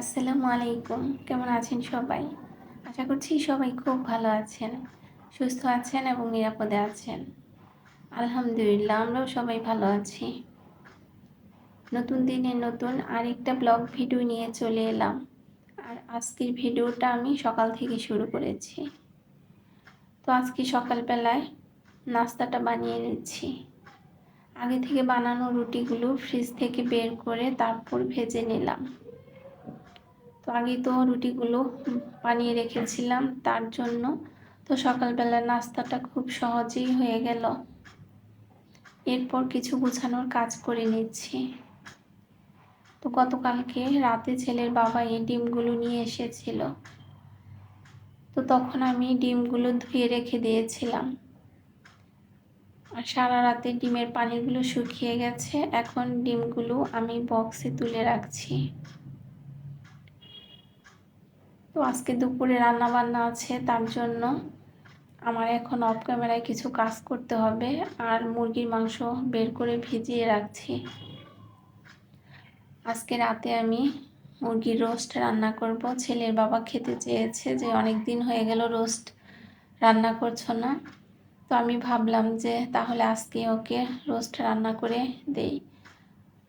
আসসালামু আলাইকুম। কেমন আছেন সবাই? আশা করছি সবাই খুব ভালো আছেন, সুস্থ আছেন এবং নিরাপদে আছেন। আলহামদুলিল্লাহ, আমরাও সবাই ভালো আছি। নতুন দিনে নতুন আরেকটা ব্লগ ভিডিও নিয়ে চলে এলাম। আর আজকের ভিডিওটা আমি সকাল থেকে শুরু করেছি। তো আজকে সকালবেলায় নাস্তাটা বানিয়ে নিচ্ছি। আগে থেকে বানানো রুটিগুলো ফ্রিজ থেকে বের করে তারপর ভেজে নিলাম। আগে তো রুটিগুলো বানিয়ে রেখেছিলাম তার জন্য। তো সকালবেলা নাস্তাটা খুব সহজেই হয়ে গেল। এরপর কিছু গুছানোর কাজ করে নিচ্ছি। তো গতকালকে রাতে ছেলের বাবা এই ডিমগুলো নিয়ে এসেছিল। তো তখন আমি ডিমগুলো ধুয়ে রেখে দিয়েছিলাম। আর সারা রাতে ডিমের পানিগুলো শুকিয়ে গেছে। এখন ডিমগুলো আমি বক্সে তুলে রাখছি। আজকে দুপুরে রান্না বান্না আছে, তার জন্য আমার এখন অফ ক্যামেরায় কিছু কাজ করতে হবে আর মুরগির মাংস বের করে ভিজিয়ে রাখছি। আজকে রাতে আমি মুরগির রোস্ট রান্না করব। ছেলের বাবা খেতে চেয়েছে যে অনেক দিন হয়ে গেল রোস্ট রান্না করছ না। তো আমি ভাবলাম যে তাহলে আজকে ওকে রোস্ট রান্না করে দেই।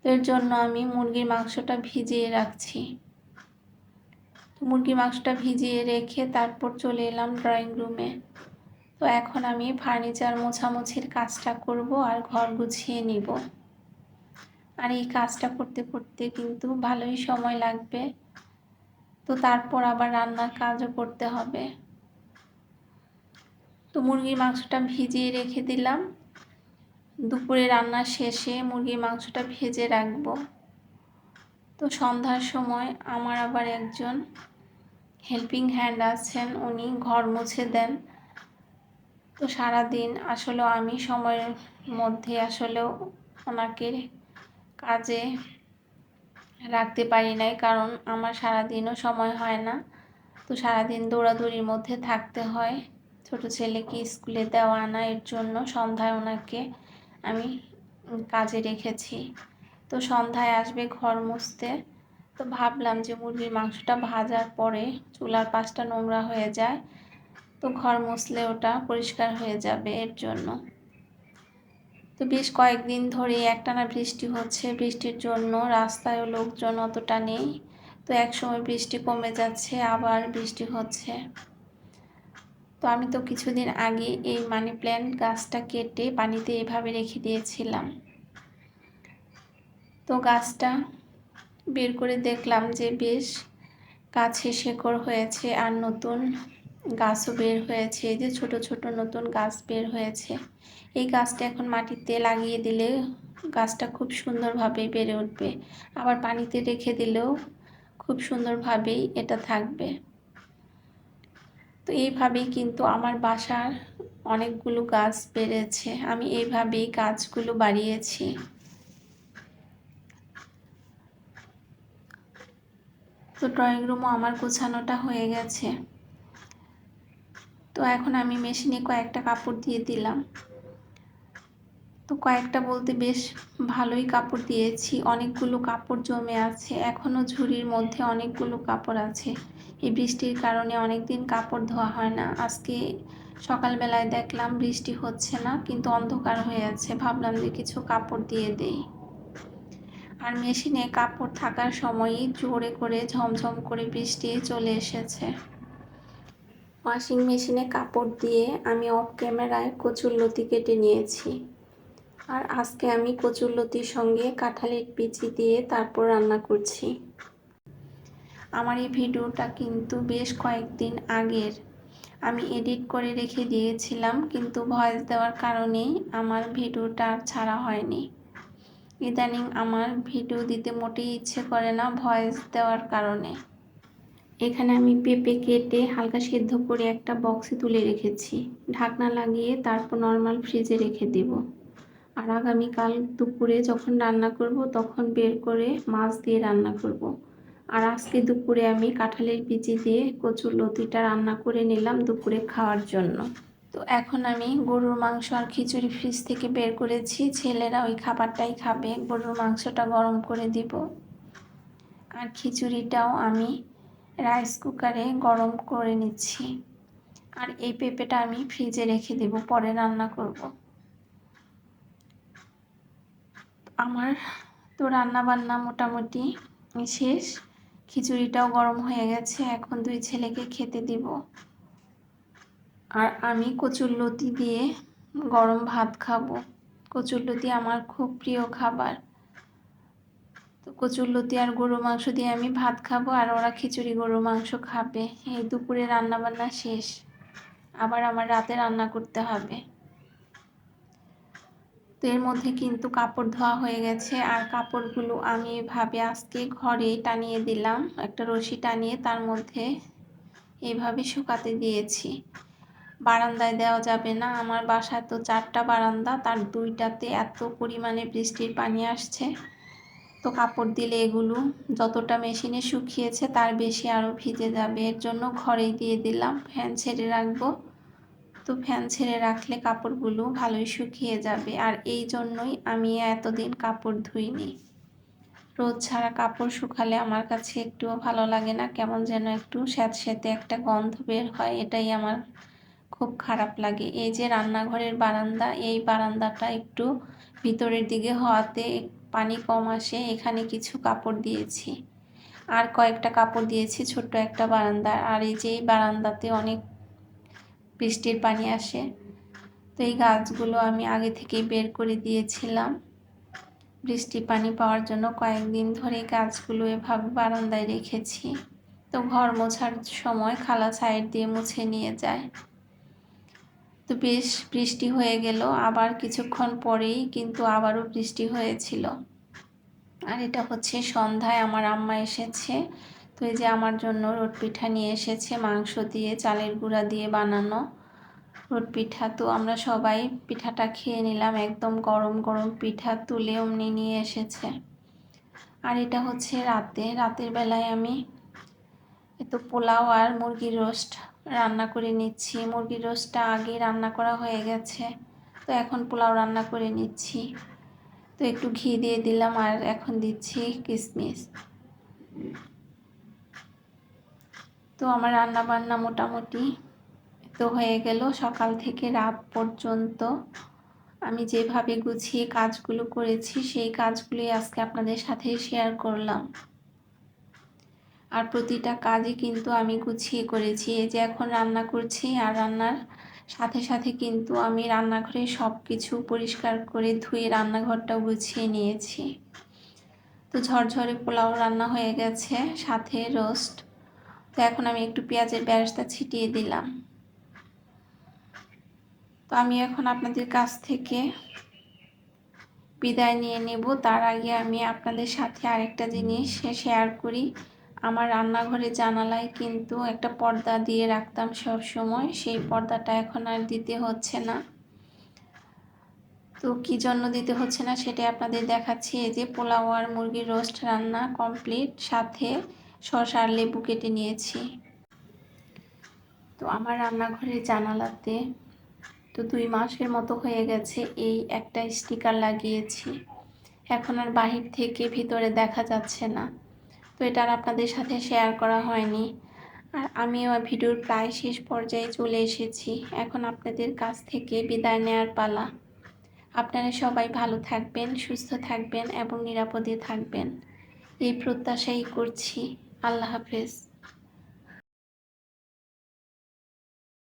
তো এর জন্য আমি মুরগির মাংসটা ভিজিয়ে রাখছি। মুরগির মাংসটা ভিজিয়ে রেখে তারপর চলে এলাম ড্রয়িং রুমে তো এখন আমি ফার্নিচার মোছামুছির কাজটা করব আর ঘর গুছিয়ে নিব। আর এই কাজটা করতে করতে কিন্তু ভালোই সময় লাগবে। তো তারপর আবার রান্নার কাজও করতে হবে। তো মুরগির মাংসটা ভিজিয়ে রেখে দিলাম। দুপুরে রান্না শেষে মুরগির মাংসটা ভেজে রাখব। তো সন্ধ্যার সময় আমার আবার একজন হেল্পিং হ্যান্ড আছেন, উনি ঘর মুছে দেন। তো সারাদিন আসলে আমি সময়ের মধ্যে আসলেও ওনাকে কাজে রাখতে পারি নাই, কারণ আমার সারাদিনও সময় হয় না। তো সারাদিন দৌড়াদৌড়ির মধ্যে থাকতে হয়। ছোট ছেলেকে স্কুলে দেওয়া আনা এর জন্য সন্ধ্যায় ওনাকে আমি কাজে রেখেছি। তো সন্ধ্যায় আসবে ঘর মুছতে। তো ভাবলাম যে মুরগির মাংসটা ভাজার পরে চুলার পাশটা নোংরা হয়ে যায়, তো ঘর মুছলে ওটা পরিষ্কার হয়ে যাবে এর জন্য। তো বেশ কয়েকদিন ধরে একটানা বৃষ্টি হচ্ছে, বৃষ্টির জন্য রাস্তায় লোকজন অতটা নেই, তো এক সময় বৃষ্টি কমে যাচ্ছে, আবার বৃষ্টি হচ্ছে। তো আমি তো কিছুদিন আগে এই মানি প্ল্যান্ট গাছটা কেটে পানিতে এভাবে রেখে দিয়েছিলাম। তো গাছটা বের করে দেখলাম যে বেশ গাছে শেকড় হয়েছে আর নতুন গাছও বের হয়েছে। যে ছোট ছোট নতুন গাছ বের হয়েছে। এই গাছটা এখন মাটিতে লাগিয়ে দিলে গাছটা খুব সুন্দরভাবে বেড়ে উঠবে। আবার পানিতে রেখে দিলেও খুব সুন্দরভাবেই এটা থাকবে। তো এইভাবেই কিন্তু আমার বাসার অনেকগুলো গাছ বেড়েছে। আমি এইভাবেই গাছগুলো বাড়িয়েছি। তো ড্রয়িং রুমও আমার গোছানোটা হয়ে গেছে। তো এখন আমি মেশিনে কয়েকটা কাপড় দিয়ে দিলাম। তো কয়েকটা বলতে বেশ ভালোই কাপড় দিয়েছি। অনেকগুলো কাপড় জমে আছে। এখনও ঝুড়ির মধ্যে অনেকগুলো কাপড় আছে। এই বৃষ্টির কারণে অনেক দিন কাপড় ধোয়া হয় না। আজকে সকালবেলায় দেখলাম বৃষ্টি হচ্ছে না, কিন্তু অন্ধকার হয়ে আছে। ভাবলাম যে কিছু কাপড় দিয়ে দেই। আর মেশিনে কাপড় থাকার সময়ই জোরে করে ঝমঝম করে বৃষ্টি চলে এসেছে। ওয়াশিং মেশিনে কাপড় দিয়ে আমি অফ ক্যামেরায় কচুর লতি কেটে নিয়েছি। আর আজকে আমি কচুর লতির সঙ্গে কাঁঠালের পিচি দিয়ে তারপর রান্না করছি। আমার এই ভিডিওটা কিন্তু বেশ কয়েকদিন আগের। আমি এডিট করে রেখে দিয়েছিলাম কিন্তু ভয়েস দেওয়ার কারণেই আমার ভিডিওটা আর ছাড়া হয়নি। ইদানিং আমার ভিডিও দিতে মোটেই ইচ্ছে করে না ভয়েস দেওয়ার কারণে। এখানে আমি পেঁপে কেটে হালকা সিদ্ধ করে একটা বক্সে তুলে রেখেছি। ঢাকনা লাগিয়ে তারপর নর্মাল ফ্রিজে রেখে দেব। আর আগামীকাল দুপুরে যখন রান্না করব, তখন বের করে মাছ দিয়ে রান্না করব। আর আজকে দুপুরে আমি কাঁঠালের বিচি দিয়ে কচুর লতিটা রান্না করে নিলাম দুপুরে খাওয়ার জন্য। তো এখন আমি গরুর মাংস আর খিচুড়ি ফ্রিজ থেকে বের করেছি। ছেলেরা ওই খাবারটাই খাবে। গরুর মাংসটা গরম করে দিব। আর খিচুড়িটাও আমি রাইস কুকারে গরম করে নিচ্ছি। আর এই পেঁপেটা আমি ফ্রিজে রেখে দেব। পরে রান্না করব। আমার তো রান্না বান্না মোটামুটি শেষ। খিচুড়িটাও গরম হয়ে গেছে। এখন দুই ছেলেকে খেতে দিব। আর আমি কচুর লতি দিয়ে গরম ভাত খাব। কচুর লতি আমার খুব প্রিয় খাবার। তো কচুর লতি আর গরু মাংস দিয়ে আমি ভাত খাব আর ওরা খিচুড়ি গরু মাংস খাবে। এই দুপুরে রান্না বান্না শেষ। আবার আমার রাতে রান্না করতে হবে। তো এর মধ্যে কিন্তু কাপড় ধোয়া হয়ে গেছে আর কাপড়গুলো আমি এভাবে আজকে ঘরে টানিয়ে দিলাম। একটা রশি টানিয়ে তার মধ্যে এভাবে শুকাতে দিয়েছি। বারান্দায় দেওয়া যাবে না। আমার বাসায় তো চারটা বারান্দা, তার দুইটাতে এত পরিমাণে বৃষ্টির পানি আসছে। তো কাপড় দিলে এগুলো, যতটা মেশিনে শুকিয়েছে তার বেশি আরও ভিজে যাবে। এর জন্য ঘরেই দিয়ে দিলাম, ফ্যান ছেড়ে রাখব। তো ফ্যান ছেড়ে রাখলে কাপড়গুলো ভালোই শুকিয়ে যাবে। আর এই জন্যই আমি এতদিন কাপড় ধুইনি। রোদ ছাড়া কাপড় শুকালে আমার কাছে একটুও ভালো লাগে না। কেমন যেন একটু স্যাঁতস্যাঁতে একটা গন্ধ বের হয়, এটাই আমার খুব খারাপ লাগে। এই যে রান্নাঘরের বারান্দা, এই বারান্দাটা একটু ভিতরের দিকে হওয়াতে পানি কম আসে, এখানে কিছু কাপড় দিয়েছি। আর কয়েকটা কাপড় দিয়েছি, ছোট্ট একটা বারান্দা আর এই যে এই বারান্দাতে অনেক বৃষ্টির পানি আসে। তো এই গাছগুলো আমি আগে থেকেই বের করে দিয়েছিলাম। বৃষ্টি পানি পাওয়ার জন্য কয়েকদিন ধরে গাছগুলো এভাবে বারান্দায় রেখেছি। তো ঘর মোছার সময় খালা সাইড দিয়ে মুছে নিয়ে যায়। তো বেশ বৃষ্টি হয়ে গেল, আবার কিছুক্ষণ পরেই কিন্তু আবারও বৃষ্টি হয়েছিল। আর এটা হচ্ছে সন্ধ্যায় আমার আম্মা এসেছে, তো এই যে আমার জন্য রোট পিঠা নিয়ে এসেছে, মাংস দিয়ে, চালের গুঁড়া দিয়ে বানানো রোট পিঠা। তো আমরা সবাই পিঠাটা খেয়ে নিলাম, একদম গরম গরম পিঠা তুলে অমনি নিয়ে এসেছে। আর এটা হচ্ছে রাতে, রাতের বেলায় আমি এতো পোলাও আর মুরগির রোস্ট রান্না করে নিচ্ছি। মুরগির রোস্টটা আগে রান্না করা হয়ে গেছে। তো এখন পোলাও রান্না করে নিচ্ছি। তো একটু ঘি দিয়ে দিলাম আর এখন দিচ্ছি কিশমিশ তো আমার রান্না বান্না মোটামুটি তো হয়ে গেল সকাল থেকে রাত পর্যন্ত। আমি যেভাবে গুছিয়ে কাজগুলো করেছি সেই কাজগুলি আজকে আপনাদের সাথে শেয়ার করলাম। আর প্রতিটা কাজই কিন্তু আমি গুছিয়ে করেছি। এই যে এখন রান্না করছি আর রান্নার সাথে সাথে কিন্তু আমি রান্নাঘরে সব কিছু পরিষ্কার করে ধুয়ে রান্নাঘরটাও গুছিয়ে নিয়েছি। তো ঝরঝরে পোলাও রান্না হয়ে গেছে, সাথে রোস্ট। তো এখন আমি একটু পেঁয়াজের ব্যারেস্তা ছিটিয়ে দিলাম। তো আমি এখন আপনাদের কাছ থেকে বিদায় নিয়ে নেব। তার আগে আমি আপনাদের সাথে আরেকটা জিনিস শেয়ার করি। আমার রান্নাঘরে জানালায় কিন্তু একটা পর্দা দিয়ে রাখতাম সব সময় সেই পর্দাটা এখন আর দিতে হচ্ছে না। তো কী জন্য দিতে হচ্ছে না সেটা আপনাদের দেখাচ্ছি। এই যে পোলাও আর মুরগির রোস্ট রান্না কমপ্লিট। সাথে শসা আর লেবু কেটে নিয়েছি। তো আমার রান্নাঘরের জানালাতে তো দুই মাসের মতো হয়ে গেছে। এই একটা স্টিকার লাগিয়েছি। এখন আর বাহির থেকে ভিতরে দেখা যাচ্ছে না। তো এটা আর আপনাদের সাথে শেয়ার করা হয়নি। আর আমিও ভিডিওর প্রায় শেষ পর্যায়ে চলে এসেছি। এখন আপনাদের কাছ থেকে বিদায় নেওয়ার পালা। আপনারা সবাই ভালো থাকবেন, সুস্থ থাকবেন এবং নিরাপদে থাকবেন। এই প্রত্যাশাই করছি। আল্লাহ হাফেজ।